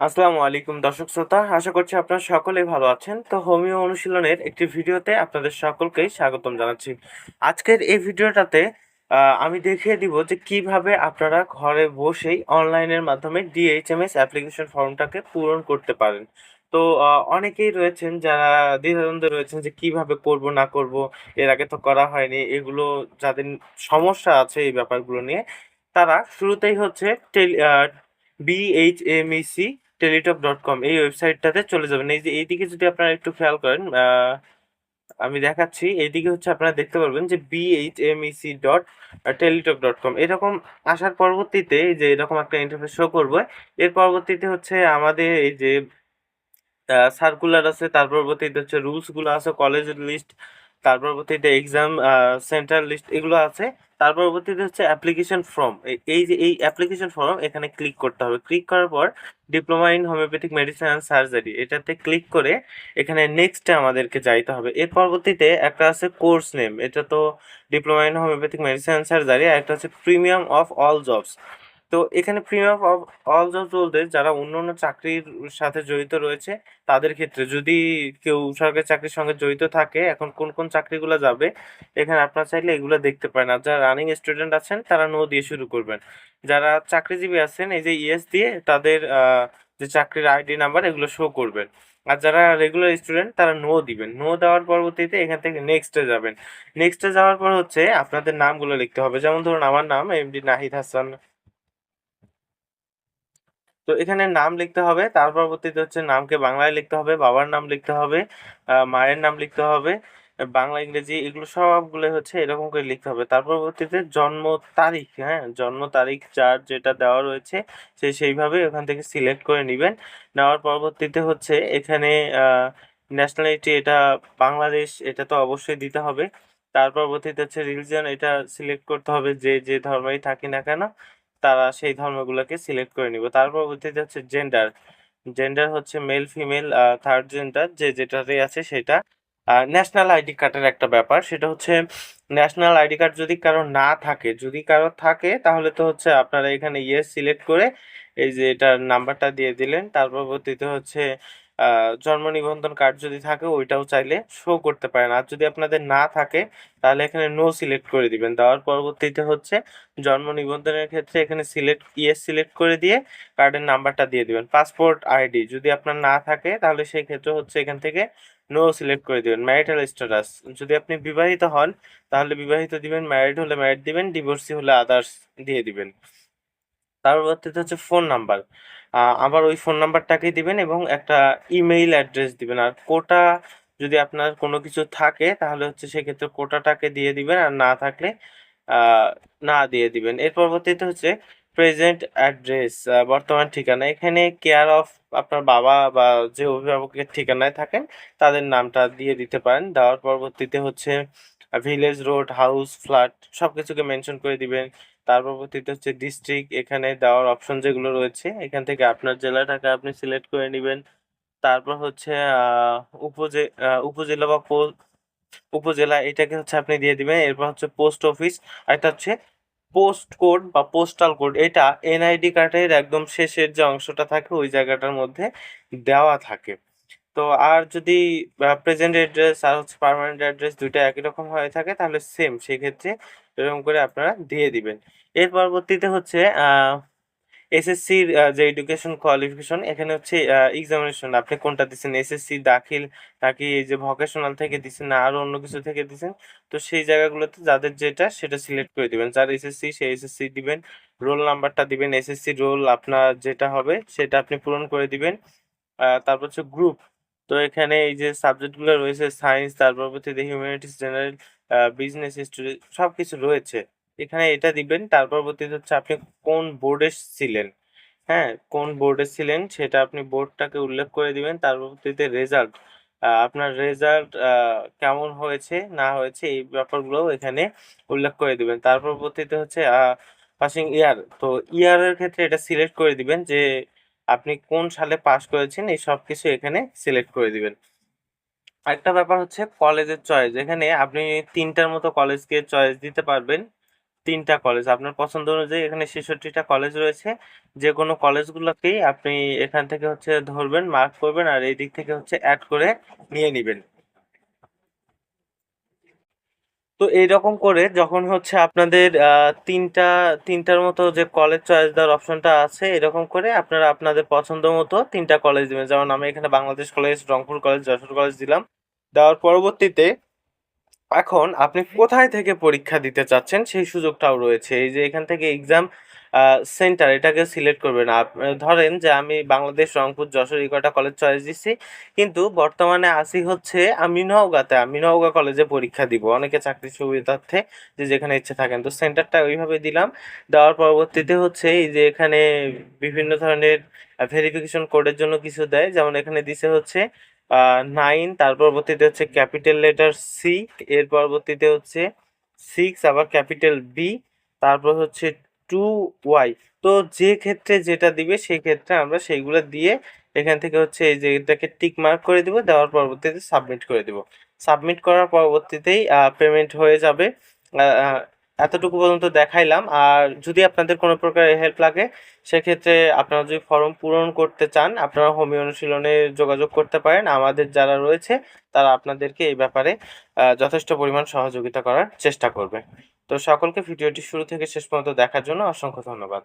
আসসালামু আলাইকুম দর্শক শ্রোতা, আশা করছি আপনারা সকলেই ভালো আছেন। তো হোমিও অনুশীলনের একটি ভিডিওতে আপনাদের সকলকেই স্বাগতম জানাচ্ছি। আজকের এই ভিডিওটাতে আমি দেখিয়ে দিব যে কীভাবে আপনারা ঘরে বসেই অনলাইনের মাধ্যমে ডিএইচএমএস অ্যাপ্লিকেশন ফর্মটাকে পূরণ করতে পারেন। তো অনেকেই রয়েছেন যারা দ্বিধাদ্বন্দ্বে রয়েছেন যে কীভাবে করব, না করব, এর আগে তো করা হয়নি, এগুলো যাদের সমস্যা আছে এই ব্যাপারগুলো নিয়ে, তারা শুরুতেই হচ্ছে টেল বিএইচএমইসি টেলিটক ডট কম এই ওয়েবসাইটটাতে চলে যাবেন। এই যে এইদিকে যদি আপনারা একটু খেয়াল করেন আমি দেখাচ্ছি, এইদিকে হচ্ছে আপনারা দেখতে পারবেন যে BHMEC dot Teletalk dot com এরকম আসার পরবর্তীতে এই যে এরকম একটা ইন্টারফেস শো করবে, এর পরবর্তীতে হচ্ছে আমাদের এই যে সার্কুলার আছে, তার পরবর্তীতে হচ্ছে রুলসগুলো আছে কলেজের লিস্ট তার পরবর্তীতে এক্সাম সেন্টার লিস্ট এগুলো আছে। তার পরবর্তীতে হচ্ছে অ্যাপ্লিকেশন ফর্ম এই যে এই অ্যাপ্লিকেশন ফর্ম এখানে ক্লিক করতে হবে। ক্লিক করার পর diploma in homoeopathic medicine and surgery এটাতে ক্লিক করে এখানে নেক্সটে আমাদেরকে যাইতে হবে। এর পরবর্তীতে একটা আছে কোর্স নেম এটা তো diploma in homoeopathic medicine and surgery আর একটা হচ্ছে প্রিমিয়াম অফ অল জবস তো এখানে প্রিমিয়াম অফ অল জবস বলতে যারা অন্য অন্য চাকরির সাথে জড়িত রয়েছে, তাদের ক্ষেত্রে যদি কেউ সরকারি চাকরির সঙ্গে জড়িত থাকে, এখন কোন কোন চাকরিগুলো যাবে, এখানে আপনারা চাইলে এগুলো দেখতে পারেন। আর যারা রানিং স্টুডেন্ট আছেন, তারা নো দিয়ে শুরু করবেন। যারা চাকরিজীবী আছেন, এই যে ইএস দিয়ে তাদের যে চাকরির আইডি নাম্বার এগুলো শো করবেন। আর যারা রেগুলার স্টুডেন্ট তারা নো দিবেন। নো দেওয়ার পরবর্তীতে এখান থেকে নেক্সটে যাবেন। নেক্সটে যাওয়ার পর হচ্ছে আপনাদের নামগুলো লিখতে হবে। যেমন ধরুন, আমার নাম এমডি নাহিদ হাসান তো এখানে নাম লিখতে হবে, তার পরবর্তীতে হচ্ছে নামকে বাংলায় লিখতে হবে, বাবার নাম লিখতে হবে মায়ের নাম লিখতে হবে, বাংলা, ইংরেজি, এগুলো সবগুলো হচ্ছে এরকম করে লিখতে হবে। তার পরবর্তীতে জন্ম তারিখ হ্যাঁ জন্ম তারিখ যার যেটা দেওয়া রয়েছে, সে সেইভাবে ওখান থেকে সিলেক্ট করে নেবেন। নেওয়ার পরবর্তীতে হচ্ছে এখানে ন্যাশনালিটি এটা বাংলাদেশ, এটা তো অবশ্যই দিতে হবে। তার পরবর্তীতে হচ্ছে রিলিজিয়ন এটা সিলেক্ট করতে হবে যে যে ধর্মেই থাকি না কেন। তারা সেই ধর্মগুলোকে সিলেক্ট করে নিব। তার পরবর্তীতে হচ্ছে জেন্ডার জেন্ডার হচ্ছে মেল ফিমেল থার্ড জেন্ডার যে যেটাতে আছে সেটা। ন্যাশনাল আইডি কার্ডের একটা ব্যাপার, সেটা হচ্ছে ন্যাশনাল আইডি কার্ড যদি কারও না থাকে, যদি কারও থাকে, তাহলে তো হচ্ছে আপনারা এখানে ইয়েস সিলেক্ট করে এই যে এটার নাম্বারটা দিয়ে দিলেন। তার পরবর্তীতে হচ্ছে জন্ম নিবন্ধন কার্ড যদি থাকে, ওইটাও চাইলে শো করতে পারেন। আর যদি আপনাদের না থাকে, তাহলে এখানে নো সিলেক্ট করে দিবেন। দেওয়ার পরবর্তীতে হচ্ছে জন্ম নিবন্ধনের ক্ষেত্রে এখানে সিলেক্ট ইয়েস সিলেক্ট করে দিয়ে কার্ডের নাম্বারটা দিয়ে দিবেন। পাসপোর্ট আইডি যদি আপনার না থাকে, তাহলে সেই ক্ষেত্রে হচ্ছে এখান থেকে নো সিলেক্ট করে দিবেন। ম্যারিটাল স্ট্যাটাস যদি আপনি বিবাহিত হন, তাহলে বিবাহিত দিবেন ম্যারিড হলে ম্যারিড দিবেন ডিভোর্সি হলে আদার্স দিয়ে দিবেন। তার পরবর্তীতে হচ্ছে ফোন নাম্বার আবার ওই ফোন নাম্বারটাকেই দিবেন এবং একটা ইমেইল অ্যাড্রেস দিবেন। আর কোটা যদি আপনার কোনো কিছু থাকে, তাহলে হচ্ছে সেক্ষেত্রে কোটাটাকে দিয়ে দিবেন আর না থাকলে না দিয়ে দিবেন। এর পরবর্তীতে হচ্ছে প্রেজেন্ট অ্যাড্রেস বর্তমান ঠিকানা। এখানে কেয়ার অফ আপনার বাবা বা যে অভিভাবকের ঠিকানায় থাকেন, তাদের নামটা দিয়ে দিতে পারেন। দেওয়ার পরবর্তীতে হচ্ছে ভিলেজ রোড হাউস ফ্ল্যাট সব কিছুকে মেনশন করে দিবেন। তার পরবর্তীতে হচ্ছে ডিস্ট্রিক্ট এখানে দেওয়ার অপশন যেগুলো রয়েছে, এখান থেকে আপনার জেলাটাকে আপনি সিলেক্ট করে নেবেন। তারপর হচ্ছে উপজে উপজেলা বা উপজেলা এটাকে হচ্ছে আপনি দিয়ে দিবেন। এরপর হচ্ছে পোস্ট অফিস আর এটা হচ্ছে পোস্ট কোড বা পোস্টাল কোড এটা এনআইডি কার্ডের একদম শেষের যে অংশটা থাকে, ওই জায়গাটার মধ্যে দেওয়া থাকে। তো আর যদি প্রেজেন্ট অ্যাড্রেস আর হচ্ছে পারমানেন্ট অ্যাড্রেস দুইটা একই রকম হয়ে থাকে, তাহলে সেম সেক্ষেত্রে এরকম করে আপনারা দিয়ে দিবেন। এর পরবর্তীতে হচ্ছে এসএসসির যে এডুকেশন কোয়ালিফিকেশন এখানে হচ্ছে এক্সামিনেশন আপনি কোনটা দিচ্ছেন এসএসসি দাখিল নাকি এই যে ভোকেশনাল থেকে দিচ্ছেন না, আরও অন্য কিছু থেকে দিচ্ছেন তো সেই জায়গাগুলোতে যাদের যেটা, সেটা সিলেক্ট করে দিবেন। যার এসএসসি সেই এসএসসি দিবেন। রোল নাম্বারটা দিবেন এসএসসি রোল আপনার যেটা হবে, সেটা আপনি পূরণ করে দিবেন। তারপর হচ্ছে গ্রুপ তো এখানে এই যে সাবজেক্টগুলো রয়েছে সায়েন্স তার পরবর্তীতে হিউম্যানিটিস জেনারেল বিজনেস হিস্ট্রি সব কিছু রয়েছে। এখানে এটা দিবেন, তার পরবর্তীতে হচ্ছে আপনি কোন বোর্ডে ছিলেন। হ্যাঁ কোন বোর্ডে ছিলেন সেটা আপনি বোর্ডটাকে উল্লেখ করে দিবেন, তার পরবর্তীতে রেজাল্ট আপনার রেজাল্ট কেমন হয়েছে, না হয়েছে, এই ব্যাপারগুলো এখানে উল্লেখ করে দিবেন। তার পরবর্তীতে হচ্ছে পাসিং ইয়ার তো ইয়ারের ক্ষেত্রে এটা সিলেক্ট করে দিবেন যে আপনি কোন সালে পাস করেছেন, এই সব কিছু এখানে সিলেক্ট করে দিবেন। আরেকটা ব্যাপার হচ্ছে কলেজের চয়েস এখানে আপনি তিনটার মতো কলেজকে চয়েস দিতে পারবেন, তিনটা কলেজ। আপনার পছন্দ অনুযায়ী এখানে ছেষট্টিটা কলেজ রয়েছে। যে কোনো কলেজগুলোকেই আপনি এখান থেকে হচ্ছে ধরবেন মার্ক করবেন আর এই দিক থেকে হচ্ছে অ্যাড করে নিয়ে নেবেন। তো এইরকম করে যখন হচ্ছে আপনাদের তিনটা, তিনটার মতো যে কলেজ চয়েস দেওয়ার অপশনটা আছে, এরকম করে আপনারা আপনাদের পছন্দ মতো তিনটা কলেজ দেবেন। যেমন আমি এখানে Bangladesh college Rangpur college Jessore college দিলাম। দেওয়ার পরবর্তীতে এখন আপনি কোথায় থেকে পরীক্ষা দিতে চাচ্ছেন সেই সুযোগটাও রয়েছে। এই যে এখান থেকে এক্সাম সেন্টার এটাকে সিলেক্ট করবেন। ধরেন যে আমি বাংলাদেশ রংপুর যশোর এই কটা কলেজ চয়েস দিচ্ছি কিন্তু বর্তমানে আসি হচ্ছে আমি নওগাঁতে। আমি নওগাঁ কলেজে পরীক্ষা দিব। অনেকে চাকরির সুবিধার্থে যে যেখানে ইচ্ছে থাকেন। তো সেন্টারটা ওইভাবে দিলাম। দেওয়ার পরবর্তীতে হচ্ছে এই যে এখানে বিভিন্ন ধরনের ভেরিফিকেশন কোডের জন্য কিছু দেয়। যেমন এখানে দিছে হচ্ছে নাইন তার পরবর্তীতে হচ্ছে ক্যাপিটাল লেটার সি এর পরবর্তীতে হচ্ছে সিক্স আবার ক্যাপিটাল বি তারপর হচ্ছে টু ওয়াই তো যে ক্ষেত্রে যেটা দিবে, সেই ক্ষেত্রে আমরা সেইগুলো দিয়ে এখান থেকে হচ্ছে এই যে এটাকে টিক মার্ক করে দিব, দেওয়ার পরবর্তীতে সাবমিট করে দিব। সাবমিট করার পরবর্তীতেই পেমেন্ট হয়ে যাবে এতটুকু পর্যন্ত দেখাইলাম। আর যদি আপনাদের কোনো প্রকার হেল্প লাগে, সেক্ষেত্রে আপনারা যদি ফর্ম পূরণ করতে চান, আপনারা হোমি অনুশীলনে যোগাযোগ করতে পারেন। আমাদের যারা রয়েছে, তারা আপনাদেরকে এই ব্যাপারে যথেষ্ট পরিমাণ সহযোগিতা করার চেষ্টা করবে। তো সকলকে ভিডিওটি শুরু থেকে শেষ পর্যন্ত দেখার জন্য অসংখ্য ধন্যবাদ।